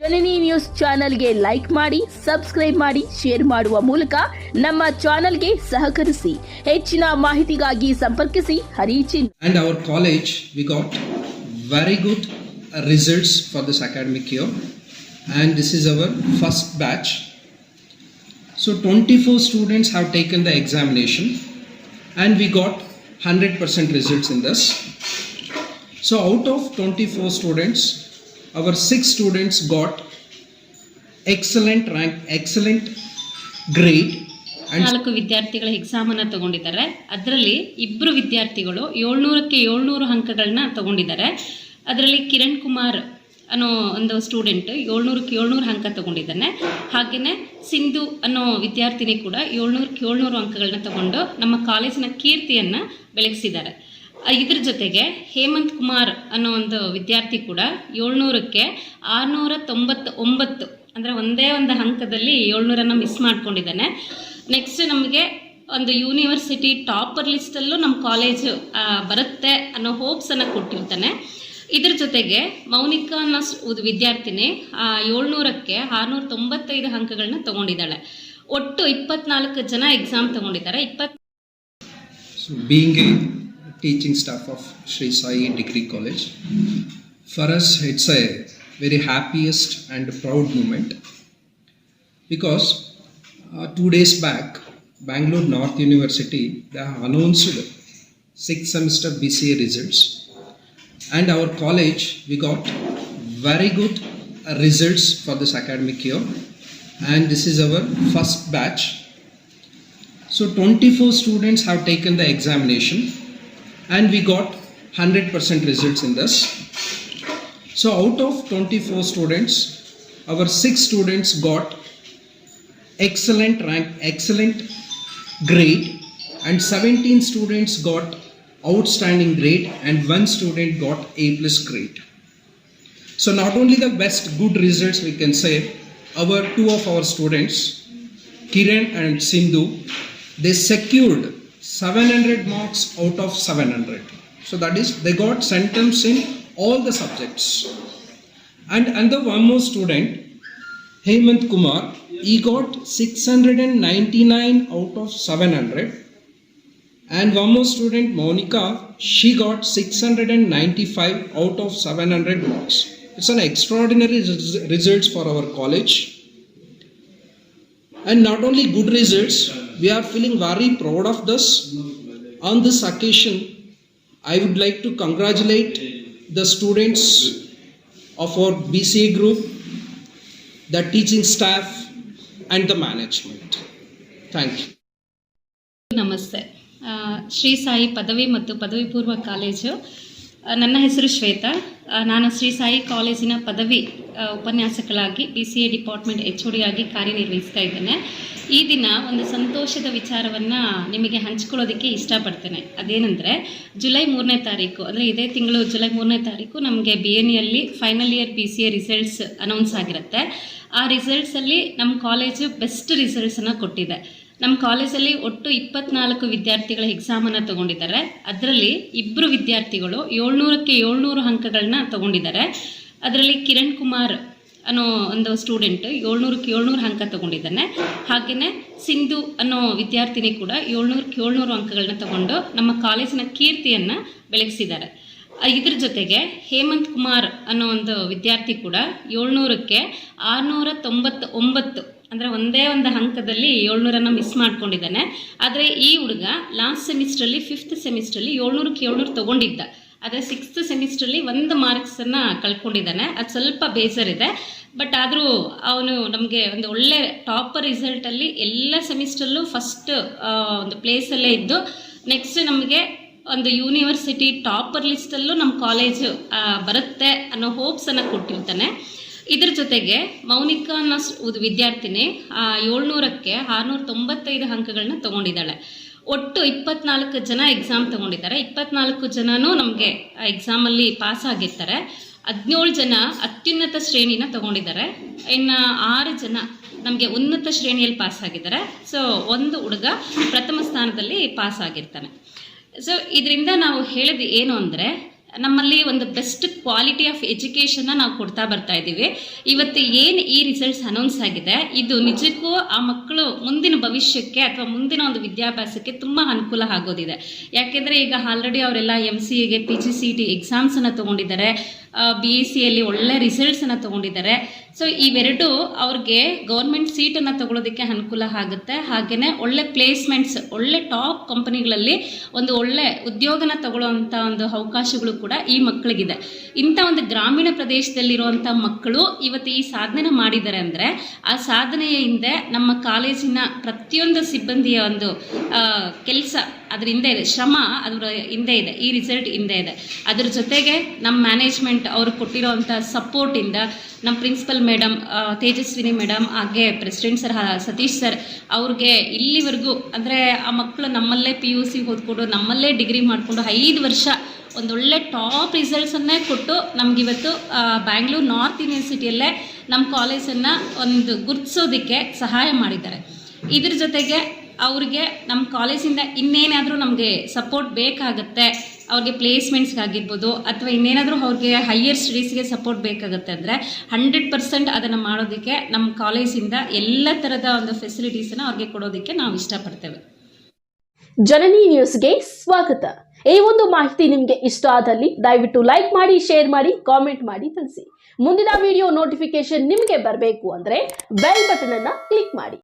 ಜನನಿ news ಚಾನೆಲ್ಗೆ like ಮಾಡಿ, subscribe ಮಾಡಿ, ಶೇರ್ ಮಾಡುವ ಮೂಲಕ ನಮ್ಮ ಚಾನೆಲ್ಗೆ ಸಹಕರಿಸಿ. ಹೆಚ್ಚಿನ ಮಾಹಿತಿಗಾಗಿ ಸಂಪರ್ಕಿಸಿ. ಹರಿಚಿನ್. And our college we got very good results for this academic year and this is our first batch so twenty four students have taken the examination and we got hundred percent results in this so out of twenty four students our six students got excellent rank, excellent grade. ನಾಲ್ಕು ವಿದ್ಯಾರ್ಥಿಗಳ exam ಅನ್ನ ತಗೊಂಡಿದ್ದಾರೆ. ಅದರಲ್ಲಿ ಇಬ್ಬರು ವಿದ್ಯಾರ್ಥಿಗಳು ಏಳ್ನೂರಕ್ಕೆ ಏಳ್ನೂರು ಅಂಕಗಳನ್ನ ತಗೊಂಡಿದ್ದಾರೆ. ಅದರಲ್ಲಿ ಕಿರಣ್ ಕುಮಾರ್ ಅನ್ನೋ ಒಂದು ಸ್ಟೂಡೆಂಟ್ ಏಳ್ನೂರಕ್ಕೆ ಏಳ್ನೂರು ಅಂಕ ತಗೊಂಡಿದ್ದಾನೆ. ಹಾಗೆಯೇ ಸಿಂಧು ಅನ್ನೋ ವಿದ್ಯಾರ್ಥಿನಿ ಕೂಡ ಏಳ್ನೂರಕ್ಕೆ ಏಳ್ನೂರು ಅಂಕಗಳನ್ನ ತಗೊಂಡು ನಮ್ಮ ಕಾಲೇಜಿನ ಕೀರ್ತಿಯನ್ನ ಬೆಳಗಿಸಿದ್ದಾರೆ. ಇದ್ರ ಜೊತೆಗೆ ಹೇಮಂತ್ ಕುಮಾರ್ ಅನ್ನೋ ಒಂದು ವಿದ್ಯಾರ್ಥಿ ಕೂಡ ಏಳ್ನೂರಕ್ಕೆ ಆರುನೂರ ತೊಂಬತ್ತ ಒಂಬತ್ತು ಅಂದರೆ ಒಂದೇ ಒಂದು ಅಂಕದಲ್ಲಿ ಏಳ್ನೂರನ್ನು ಮಿಸ್ ಮಾಡ್ಕೊಂಡಿದ್ದಾನೆ. ನೆಕ್ಸ್ಟ್ ನಮಗೆ ಒಂದು ಯೂನಿವರ್ಸಿಟಿ ಟಾಪರ್ ಲಿಸ್ಟಲ್ಲೂ ನಮ್ಮ ಕಾಲೇಜು ಬರುತ್ತೆ ಅನ್ನೋ ಹೋಪ್ಸನ್ನು ಕೊಟ್ಟಿರ್ತಾನೆ. ಇದ್ರ ಜೊತೆಗೆ ಮೌನಿಕಾ ಅನ್ನೋ ವಿದ್ಯಾರ್ಥಿನಿ ಏಳ್ನೂರಕ್ಕೆ ಆರುನೂರ ತೊಂಬತ್ತೈದು ಅಂಕಗಳನ್ನ ತಗೊಂಡಿದ್ದಾಳೆ. ಒಟ್ಟು ಇಪ್ಪತ್ನಾಲ್ಕು ಜನ ಎಕ್ಸಾಮ್ ತಗೊಂಡಿದ್ದಾರೆ. ಇಪ್ಪತ್ teaching staff of Sri Sai Degree College, for us it's a very happiest and proud moment because uh, two days back, Bangalore North University they announced sixth semester BCA results, and our college we got very good results for this academic year, and this is our first batch. So 24 students have taken the examination and we got 100% results in this. So out of 24 students, our 6 students got excellent rank, excellent grade and 17 students got outstanding grade and one student got A plus grade. So not only the best good results we can say, our two of our students, Kiran and Sindhu, they secured 700 marks out of 700. So that is they got centums in all the subjects. And another one more student, Hemant Kumar, he got 699 out of 700. And one more student, Monica, she got 695 out of 700 marks. It's an extraordinary res- results for our college. And not only good results, we are feeling very proud of this. On this occasion, I would like to congratulate the students of our BCA group, the teaching staff, and the management. Thank you. ನಮಸ್ತೆ ಆ, ಶ್ರೀ ಸಾಯಿ ಪದವಿ ಮತ್ತು ಪದವಿ ಪೂರ್ವ college ಆ, ನನ್ನ ಹೆಸರು ಶ್ವೇತಾ. ನಾನು ಶ್ರೀ ಸಾಯಿ ಕಾಲೇಜಿನ ಪದವಿ ಉಪನ್ಯಾಸಕಳಾಗಿ B C A department H O ಆಗಿ ಕಾರ್ಯನಿರ್ವಹಿಸ್ತಾ ಇದ್ದೇನೆ. ಈ ದಿನ ಒಂದು ಸಂತೋಷದ ವಿಚಾರವನ್ನು ನಿಮಗೆ ಹಂಚ್ಕೊಳ್ಳೋದಕ್ಕೆ ಇಷ್ಟಪಡ್ತೇನೆ. ಅದೇನೆಂದರೆ, ಜುಲೈ ಮೂರನೇ ತಾರೀಕು, ಅಂದರೆ ಇದೇ ತಿಂಗಳು ಜುಲೈ ಮೂರನೇ ತಾರೀಕು ನಮಗೆ ಬಿ ಎನ್ ಎಲ್ಲಿ final year B C A results announce ಆಗಿರುತ್ತೆ. ಆ ರಿಸಲ್ಟ್ಸಲ್ಲಿ ನಮ್ಮ ಕಾಲೇಜು ಬೆಸ್ಟ್ ರಿಸಲ್ಟ್ಸನ್ನು ಕೊಟ್ಟಿದೆ. ನಮ್ಮ ಕಾಲೇಜಲ್ಲಿ ಒಟ್ಟು ಇಪ್ಪತ್ನಾಲ್ಕು ವಿದ್ಯಾರ್ಥಿಗಳ ಎಕ್ಸಾಮನ್ನು ತಗೊಂಡಿದ್ದಾರೆ. ಅದರಲ್ಲಿ ಇಬ್ಬರು ವಿದ್ಯಾರ್ಥಿಗಳು ಏಳ್ನೂರಕ್ಕೆ ಏಳ್ನೂರು ಅಂಕಗಳನ್ನ ತಗೊಂಡಿದ್ದಾರೆ. ಅದರಲ್ಲಿ ಕಿರಣ್ ಕುಮಾರ್ ಅನ್ನೋ ಒಂದು ಸ್ಟೂಡೆಂಟ್ ಏಳ್ನೂರಕ್ಕೆ ಏಳ್ನೂರು ಅಂಕ ತಗೊಂಡಿದ್ದಾನೆ. ಹಾಗೆಯೇ ಸಿಂಧು ಅನ್ನೋ ವಿದ್ಯಾರ್ಥಿನಿ ಕೂಡ ಏಳ್ನೂರಕ್ಕೆ ಏಳ್ನೂರು ಅಂಕಗಳನ್ನ ತಗೊಂಡು ನಮ್ಮ ಕಾಲೇಜಿನ ಕೀರ್ತಿಯನ್ನು ಬೆಳಗಿಸಿದ್ದಾರೆ. ಇದ್ರ ಜೊತೆಗೆ ಹೇಮಂತ್ ಕುಮಾರ್ ಅನ್ನೋ ಒಂದು ವಿದ್ಯಾರ್ಥಿ ಕೂಡ ಏಳ್ನೂರಕ್ಕೆ ಆರುನೂರ ತೊಂಬತ್ತ ಒಂಬತ್ತು ಅಂದರೆ ಒಂದೇ ಒಂದು ಅಂಕದಲ್ಲಿ ಏಳ್ನೂರನ್ನು ಮಿಸ್ ಮಾಡ್ಕೊಂಡಿದ್ದಾನೆ. ಆದರೆ ಈ ಹುಡುಗ ಲಾಸ್ಟ್ ಸೆಮಿಸ್ಟ್ರಲ್ಲಿ ಫಿಫ್ತ್ ಸೆಮಿಸ್ಟ್ರಲ್ಲಿ ಏಳ್ನೂರಕ್ಕೆ ಏಳ್ನೂರು ತೊಗೊಂಡಿದ್ದ. ಆದರೆ ಸಿಕ್ಸ್ತ್ ಸೆಮಿಸ್ಟ್ರಲ್ಲಿ ಒಂದು ಮಾರ್ಕ್ಸನ್ನು ಕಳ್ಕೊಂಡಿದ್ದಾನೆ. ಅದು ಸ್ವಲ್ಪ ಬೇಜಾರಿದೆ ಬಟ್ ಆದರೂ ಅವನು ನಮಗೆ ಒಂದು ಒಳ್ಳೆ ಟಾಪರ್ ರಿಸಲ್ಟಲ್ಲಿ ಎಲ್ಲ ಸೆಮಿಸ್ಟ್ರಲ್ಲೂ ಫಸ್ಟ್ ಒಂದು ಪ್ಲೇಸಲ್ಲೇ ಇದ್ದು ನೆಕ್ಸ್ಟ್ ನಮಗೆ ಒಂದು ಯೂನಿವರ್ಸಿಟಿ ಟಾಪರ್ ಲಿಸ್ಟಲ್ಲೂ ನಮ್ಮ ಕಾಲೇಜು ಬರುತ್ತೆ ಅನ್ನೋ ಹೋಪ್ಸನ್ನು ಕೊಟ್ಟಿರ್ತಾನೆ. ಇದ್ರ ಜೊತೆಗೆ ಮೌನಿಕಾ ಅನ್ನೋ ವಿದ್ಯಾರ್ಥಿನಿ ಆ, ಏಳ್ನೂರಕ್ಕೆ ಆರುನೂರ ತೊಂಬತ್ತೈದು ಅಂಕಗಳನ್ನ ತಗೊಂಡಿದ್ದಾಳೆ. ಒಟ್ಟು ಇಪ್ಪತ್ನಾಲ್ಕು ಜನ ಎಕ್ಸಾಮ್ ತಗೊಂಡಿದ್ದಾರೆ. ಇಪ್ಪತ್ನಾಲ್ಕು ಜನನೂ ನಮಗೆ ಎಕ್ಸಾಮಲ್ಲಿ ಪಾಸ್ ಆಗಿರ್ತಾರೆ. ಹದಿನೇಳು ಜನ ಅತ್ಯುನ್ನತ ಶ್ರೇಣಿನ ತಗೊಂಡಿದ್ದಾರೆ. ಇನ್ನು ಆರು ಜನ ನಮಗೆ ಉನ್ನತ ಶ್ರೇಣಿಯಲ್ಲಿ ಪಾಸ್ ಆಗಿದ್ದಾರೆ. ಸೊ ಒಂದು ಹುಡುಗ ಪ್ರಥಮ ಸ್ಥಾನದಲ್ಲಿ ಪಾಸ್ ಆಗಿರ್ತಾನೆ. ಸೊ ಇದರಿಂದ ನಾವು ಹೇಳಿದ ಏನು ಅಂದರೆ ನಮ್ಮಲ್ಲಿ ಒಂದು ಬೆಸ್ಟ್ ಕ್ವಾಲಿಟಿ ಆಫ್ ಎಜುಕೇಷನ್ನ ನಾವು ಕೊಡ್ತಾ ಬರ್ತಾ ಇದ್ದೀವಿ. ಇವತ್ತು ಏನು ಈ ರಿಸಲ್ಟ್ಸ್ ಅನೌನ್ಸ್ ಆಗಿದೆ, ಇದು ನಿಜಕ್ಕೂ ಆ ಮಕ್ಕಳು ಮುಂದಿನ ಭವಿಷ್ಯಕ್ಕೆ ಅಥವಾ ಮುಂದಿನ ಒಂದು ವಿದ್ಯಾಭ್ಯಾಸಕ್ಕೆ ತುಂಬ ಅನುಕೂಲ ಆಗೋದಿದೆ. ಯಾಕೆಂದರೆ ಈಗ ಆಲ್ರೆಡಿ ಅವರೆಲ್ಲ ಎಂ ಸಿ ಎಗೆ ಪಿ ಜಿ ಸಿ ಟಿ ಎಕ್ಸಾಮ್ಸನ್ನು ತೊಗೊಂಡಿದ್ದಾರೆ. ಬಿ ಎಸ್ ಸಿಯಲ್ಲಿ ಒಳ್ಳೆ ರಿಸಲ್ಟ್ಸನ್ನು ತಗೊಂಡಿದ್ದಾರೆ. ಸೊ ಇವೆರಡು ಅವ್ರಿಗೆ ಗೌರ್ಮೆಂಟ್ ಸೀಟನ್ನು ತಗೊಳ್ಳೋದಕ್ಕೆ ಅನುಕೂಲ ಆಗುತ್ತೆ. ಹಾಗೆಯೇ ಒಳ್ಳೆ ಪ್ಲೇಸ್ಮೆಂಟ್ಸ್ ಒಳ್ಳೆ ಟಾಪ್ ಕಂಪನಿಗಳಲ್ಲಿ ಒಂದು ಒಳ್ಳೆ ಉದ್ಯೋಗನ ತಗೊಳ್ಳುವಂತ ಒಂದು ಅವಕಾಶಗಳು ಕೂಡ ಈ ಮಕ್ಕಳಿಗಿದೆ. ಇಂಥ ಒಂದು ಗ್ರಾಮೀಣ ಪ್ರದೇಶದಲ್ಲಿರುವಂಥ ಮಕ್ಕಳು ಇವತ್ತು ಈ ಸಾಧನೆ ಮಾಡಿದ್ದಾರೆ ಅಂದರೆ, ಆ ಸಾಧನೆಯ ಹಿಂದೆ ನಮ್ಮ ಕಾಲೇಜಿನ ಪ್ರತಿಯೊಂದು ಸಿಬ್ಬಂದಿಯ ಒಂದು ಕೆಲಸ ಅದ್ರ ಹಿಂದೆ ಇದೆ. ಶ್ರಮ ಅದರ ಹಿಂದೆ ಇದೆ. ಈ ರಿಸಲ್ಟ್ ಹಿಂದೆ ಇದೆ. ಅದ್ರ ಜೊತೆಗೆ ನಮ್ಮ ಮ್ಯಾನೇಜ್ಮೆಂಟ್ ಅವರು ಕೊಟ್ಟಿರೋವಂಥ ಸಪೋರ್ಟಿಂದ ನಮ್ಮ ಪ್ರಿನ್ಸಿಪಲ್ ಮೇಡಮ್ ತೇಜಸ್ವಿನಿ ಮೇಡಮ್ ಹಾಗೆ ಪ್ರೆಸಿಡೆಂಟ್ ಸರ್ ಸತೀಶ್ ಸರ್ ಅವ್ರಿಗೆ ಇಲ್ಲಿವರೆಗೂ ಅಂದರೆ ಆ ಮಕ್ಕಳು ನಮ್ಮಲ್ಲೇ ಪಿ ಯು ಸಿ ಓದ್ಕೊಂಡು ನಮ್ಮಲ್ಲೇ ಡಿಗ್ರಿ ಮಾಡಿಕೊಂಡು ಐದು ವರ್ಷ ಒಂದೊಳ್ಳೆ ಟಾಪ್ ರಿಸಲ್ಟ್ಸನ್ನೇ ಕೊಟ್ಟು ನಮಗಿವತ್ತು ಬ್ಯಾಂಗ್ಳೂರು ನಾರ್ತ್ ಯೂನಿವರ್ಸಿಟಿಯಲ್ಲೇ ನಮ್ಮ ಕಾಲೇಜನ್ನು ಒಂದು ಗುರ್ತಿಸೋದಕ್ಕೆ ಸಹಾಯ ಮಾಡಿದ್ದಾರೆ. ಇದ್ರ ಜೊತೆಗೆ ಅವ್ರಿಗೆ ನಮ್ಮ ಕಾಲೇಜಿಂದ ಇನ್ನೇನಾದರೂ ನಮಗೆ ಸಪೋರ್ಟ್ ಬೇಕಾಗುತ್ತೆ, ಅವ್ರಿಗೆ ಪ್ಲೇಸ್ಮೆಂಟ್ಸ್ಗಾಗಿರ್ಬೋದು ಅಥವಾ ಇನ್ನೇನಾದರೂ ಅವ್ರಿಗೆ ಹೈಯರ್ ಸ್ಟಡೀಸ್ಗೆ ಸಪೋರ್ಟ್ ಬೇಕಾಗುತ್ತೆ ಅಂದರೆ ಹಂಡ್ರೆಡ್ ಪರ್ಸೆಂಟ್ ಅದನ್ನು ಮಾಡೋದಕ್ಕೆ ನಮ್ಮ ಕಾಲೇಜಿಂದ ಎಲ್ಲ ಥರದ ಒಂದು ಫೆಸಿಲಿಟೀಸನ್ನು ಅವ್ರಿಗೆ ಕೊಡೋದಕ್ಕೆ ನಾವು ಇಷ್ಟಪಡ್ತೇವೆ. ಜನನಿ ನ್ಯೂಸ್ಗೆ ಸ್ವಾಗತ. ಈ ಒಂದು ಮಾಹಿತಿ ನಿಮಗೆ ಇಷ್ಟ ಆದಲ್ಲಿ ದಯವಿಟ್ಟು ಲೈಕ್ ಮಾಡಿ ಶೇರ್ ಮಾಡಿ ಕಾಮೆಂಟ್ ಮಾಡಿ ತಿಳಿಸಿ. ಮುಂದಿನ ವಿಡಿಯೋ ನೋಟಿಫಿಕೇಶನ್ ನಿಮಗೆ ಬರಬೇಕು ಅಂದರೆ ಬೆಲ್ ಬಟನನ್ನು ಕ್ಲಿಕ್ ಮಾಡಿ.